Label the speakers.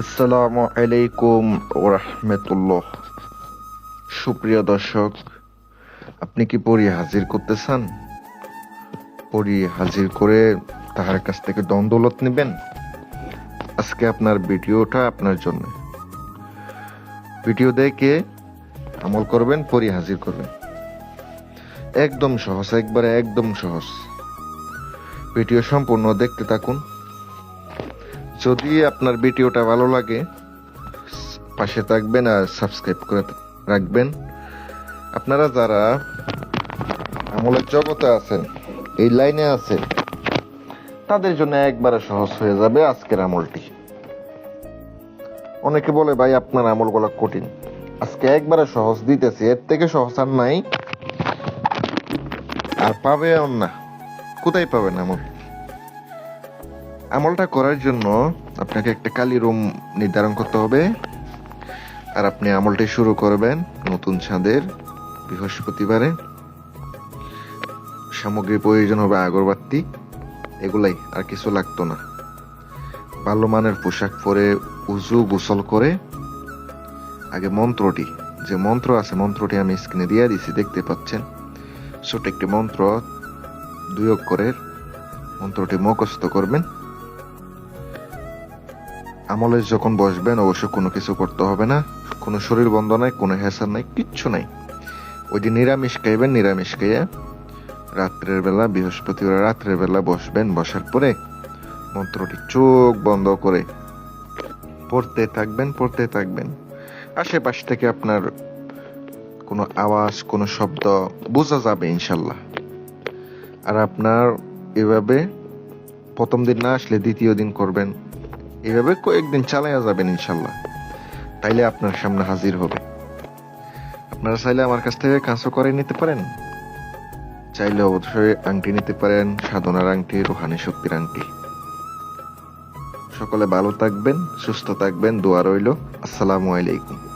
Speaker 1: আসসালামু আলাইকুম ওরহমতুল্লাহ। সুপ্রিয় দর্শক, আপনি কি পড়ি হাজির করতে চান পড়ি হাজির করে তাহার কাছ থেকে দ্বন্দ্বলত নেবেন? আজকে আপনার ভিডিওটা আপনার জন্য। ভিডিও দেখে আমল করবেন, পরি হাজির করবেন। একদম সহজ, একবারে একদম সহজ। ভিডিও সম্পূর্ণ দেখতে থাকুন। যদি আপনার ভিডিওটা ভালো লাগে, পাশে থাকবেন আর সাবস্ক্রাইব করে রাখবেন। আপনারা যারা আমলের জগতে আছেন, এই লাইনে আছেন, তাদের জন্য একবারে সহজ হয়ে যাবে আজকের আমলটি। অনেকে বলে, ভাই, আপনার আমলগুলো কঠিন। আজকে একবারে সহজ দিতেছি, এর থেকে সহজ আর নাই। আর পাবে না। কোথায় পাবেন আমল? আমলটা করার জন্য আপনাকে একটা কালি রুম নির্ধারণ করতে হবে। আর আপনি আমলটি শুরু করবেন নতুন ছাদের বৃহস্পতিবারে। সামগ্রী প্রয়োজন হবে আগরবাতি। এগুলাই আর কিছু লাগতো না। ভালো মানের পোশাক পরে উজু গোসল করে। আগে মন্ত্রটি, যে মন্ত্র আছে, মন্ত্রটি আমি স্ক্রিনে দিয়ে দিছি, দেখতে পাচ্ছেন? ছোট একটি মন্ত্র, দুই অক্ষরের মন্ত্রটি মুখস্থ করবেন। আমলে যখন বসবেন, অবশ্য কোনো কিছু করতে হবে না। কোনো শরীর বন্ধ নাই, কোনো হেসার নাই, কিচ্ছু নাই। ওই যে নিরামিষ খাইবেন, নিরামিষ খাইয়া রাত্রের বেলা, বৃহস্পতিবার রাত্রের বেলা বসবেন। বসার পরে মন্ত্রটি চোখ বন্ধ করে পড়তে থাকবেন পড়তে থাকবেন। আশেপাশ থেকে আপনার কোনো আওয়াজ, কোনো শব্দ বোঝা যাবে ইনশাল্লাহ। আর আপনার এভাবে প্রথম দিন না আসলে দ্বিতীয় দিন করবেন। এভাবে কয়েকদিন চালাইয়া যাবেন ইনশাল্লাহ। তাইলে আপনার সামনে হাজির হবে। আপনারা চাইলে আমার কাছ থেকে কাঁচও করে নিতে পারেন। চাইলে অবশ্যই আংটি নিতে পারেন, সাধনার আংটি, রোহানি শক্তির আংটি। সকলে ভালো থাকবেন, সুস্থ থাকবেন, দোয়া রইল। আসসালামু আলাইকুম।